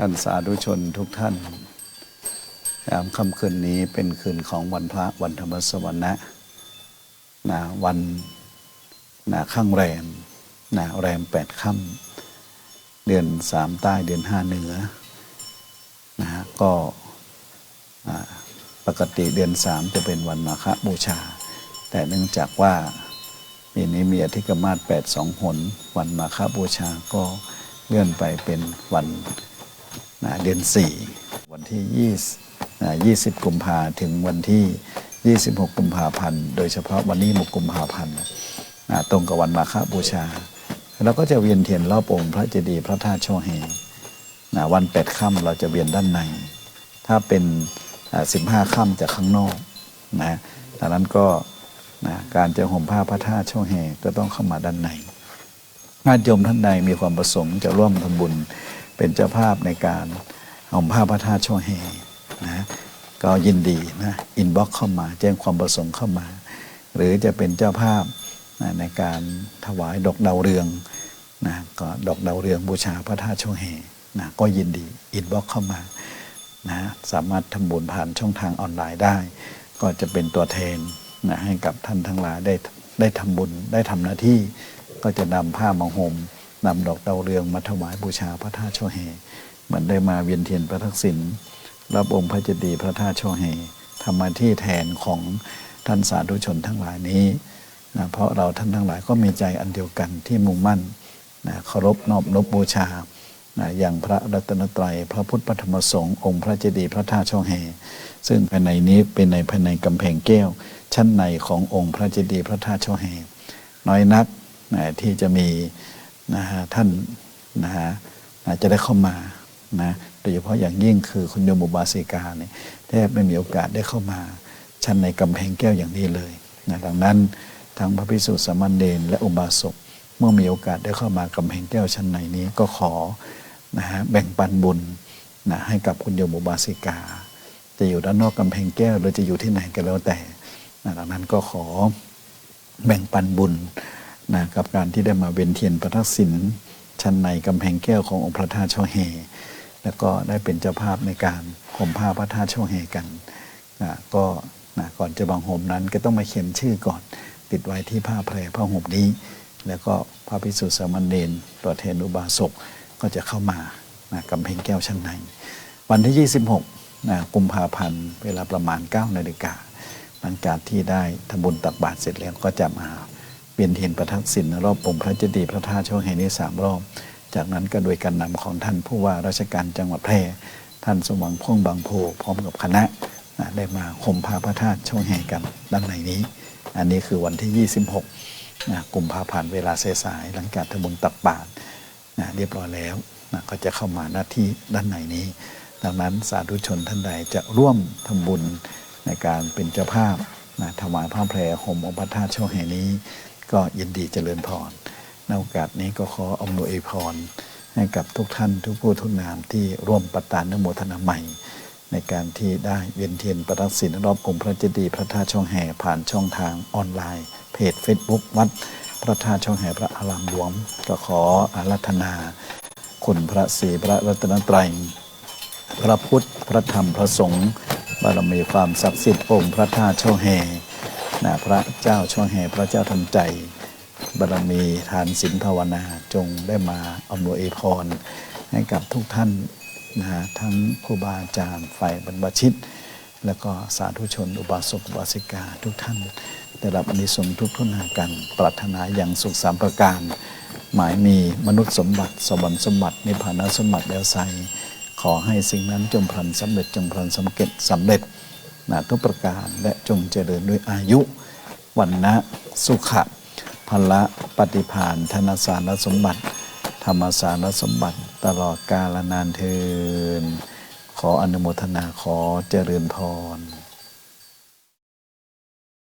ท่านสาธุชนทุกท่านยามค่ำคืนนี้เป็นคืนของวันพระวันธรรมสวรรณะนะวันนะข้างแรมนะแรมแปดค่ำเดือนสามใต้เดือนห้าเหนือนะฮะก็ปกติเดือนสามจะเป็นวันมาฆบูชา แต่เนื่องจากว่าปีนี้มีอธิกรมาศแปดสองหน วันมาฆบูชาก็เลื่อนไปเป็นวัน นะเดือน 4 วันที่ 20นะ20 กุมภาถึงวันที่ 26 กุมภาพันธ์ โดยเฉพาะวันนี้6กุมภาพันธ์นะตรงกับวันมาฆบูชา เราก็จะเวียนเทียนรอบองค์พระเจดีย์พระธาตุโชเฮนะวันแปดค่ำเราจะเวียนด้านใน ถ้าเป็นสิบห้าค่ำจากข้างนอกนะดังนั้นก็นะการจะห่มผ้าพระธาตุโชเฮก็ต้องเข้ามาด้านในญาติโยมท่านใดมีความประสงค์จะร่วมทำบุญ เป็นเจ้าภาพในการเอาผ้าพระธาตุโชเฮนะก็ยินดีนะอินบ็อกเข้ามาแจ้งความประสงค์เข้ามา หรือจะเป็นเจ้าภาพนะในการถวายดอกดาวเรืองนะก็ดอกดาวเรืองบูชาพระธาตุโชเฮนะก็ยินดีอินบ็อกเข้ามานะสามารถทำบุญผ่านช่องทางออนไลน์ได้ ก็จะเป็นตัวแทนนะให้กับท่านทั้งหลายได้ได้ทำบุญได้ทำหน้าที่ก็จะนำผ้ามาห่ม นำดอกดาวเรืองมาถวายบูชาพระธาตุโชเฮเหมือนได้มาเวียนเทียนพระทักษิณรับองค์พระเจดีย์พระธาตุโชเฮทำมาที่แทนของท่านสาธุชนทั้งหลายนี้นะเพราะเราท่านทั้งหลายก็มีใจอันเดียวกันที่มุ่งมั่นนะเคารพนอบนบบูชานะอย่างพระรัตนตรัย พระพุทธพระธรรมสงฆ์องค์พระเจดีย์พระธาตุโชเฮซึ่งภายในนี้เป็นในภายในกำแพงแก้ว ชั้นในขององค์พระเจดีย์พระธาตุโชเฮน้อยนักนะที่จะมี นะฮะท่านนะฮะจะได้เข้ามานะโดยเฉพาะอย่างยิ่งคือคุณโยมอุบาสิกาเนี่ยแทบไม่มีโอกาสได้เข้ามาชั้นในกำแพงแก้วอย่างนี้เลยนะดังนั้นทั้งพระพิสุทธิสามเณรและอุบาสกเมื่อมีโอกาสได้เข้ามากำแพงแก้วชั้นในนี้ก็ขอนะฮะแบ่งปันบุญนะให้กับคุณโยมอุบาสิกา จะอยู่ด้านนอกกำแพงแก้วหรือจะอยู่ที่ไหนก็แล้วแต่นะดังนั้นก็ขอแบ่งปันบุญ นะกับการที่ได้มาเวียนเทียนประทักษิณชั้นในกำแพงแก้วขององค์พระธาตุช่อเฮแล้วก็ได้เป็นเจ้าภาพในการห่มผ้าพระธาตุช่อเฮกันนะก็นะก่อนจะบังห่มนั้นก็ต้องมาเขียนชื่อก่อน ติดไว้ที่ผ้าแพรผ้าห่มนี้ แล้วก็พระภิกษุสามเณรตัวแทนุบาสกก็จะเข้ามานะกำแพงแก้วชั้นใน วันที่ 26นะกุมภาพันธ์เวลาประมาณ9นาฬิกาหลังจากที่ได้ทำบุญตักบาตรเสร็จแล้วก็จะมา เวียนเทียนประทักษิณรอบองค์พระเจดีย์พระธาตุโชเฮนี้สามรอบ จากนั้นก็โดยการนำของท่านผู้ว่าราชการจังหวัดแพร่ท่านสมหวังพ่วงบางโพพร้อมกับคณะนะได้มาห่มผ้าพระธาตุโชเฮกันด้านในนี้ อันนี้คือวันที่ 26นะกลุ่มภาพันเวลาสายหลังจากทำบุญตักบาตรนะเรียบร้อยแล้วนะก็จะเข้ามาหน้าที่ด้านในนี้ ดังนั้นสาธุชนท่านใดจะร่วมทำบุญในการเป็นเจ้าภาพนะถวายผ้าแพรห่มองค์พระธาตุโชว์แห่งนี้ ก็ยินดีเจริญพรในโอกาสนี้ก็ขออำนวยพร ให้กับทุกท่านทุกผู้ทุกนามที่ร่วมประตานนโมทนาใหม่ ในการที่ได้เวียนเทียนประทักษิณรอบองค์พระเจดีย์พระธาตุช่องแห่ผ่านช่องทางออนไลน์ เพจ Facebook วัด พระธาตุช่องแห่พระอารามหลวง ก็ขออารัธนา คุณพระศรีพระรัตนตรัยพระพุทธ พระธรรม พระสงฆ์ บารมีความศักดิ์สิทธิ์องค์พระธาตุโชเฮ นะพระเจ้าโชเฮพระเจ้าทันใจ บารมีทานศีลภาวนาจงได้มาอำนวยพร ให้กับทุกท่านนะฮะทั้งครูบาอาจารย์ฝ่ายบรรพชิต แล้วก็สาธุชน อุบาสกอุบาสิกาทุกท่านได้รับอนิสงส์ทุกทุนากันปรารถนาอย่างสุขสามประการ หมายมีมนุษย์สมบัติ สวรรค์สมบัตินิพพานสมบัติแล้วไซขอให้สิ่งนั้นจงพลันสำเร็จจงพลันสำเร็จสำเร็จ นะทุกประการและจงเจริญด้วยอายุวันนะสุขะพละปฏิพานธนสารสมบัติ ธรรมสารสมบัติตลอดกาลนานเทินขออนุโมทนาขอเจริญพร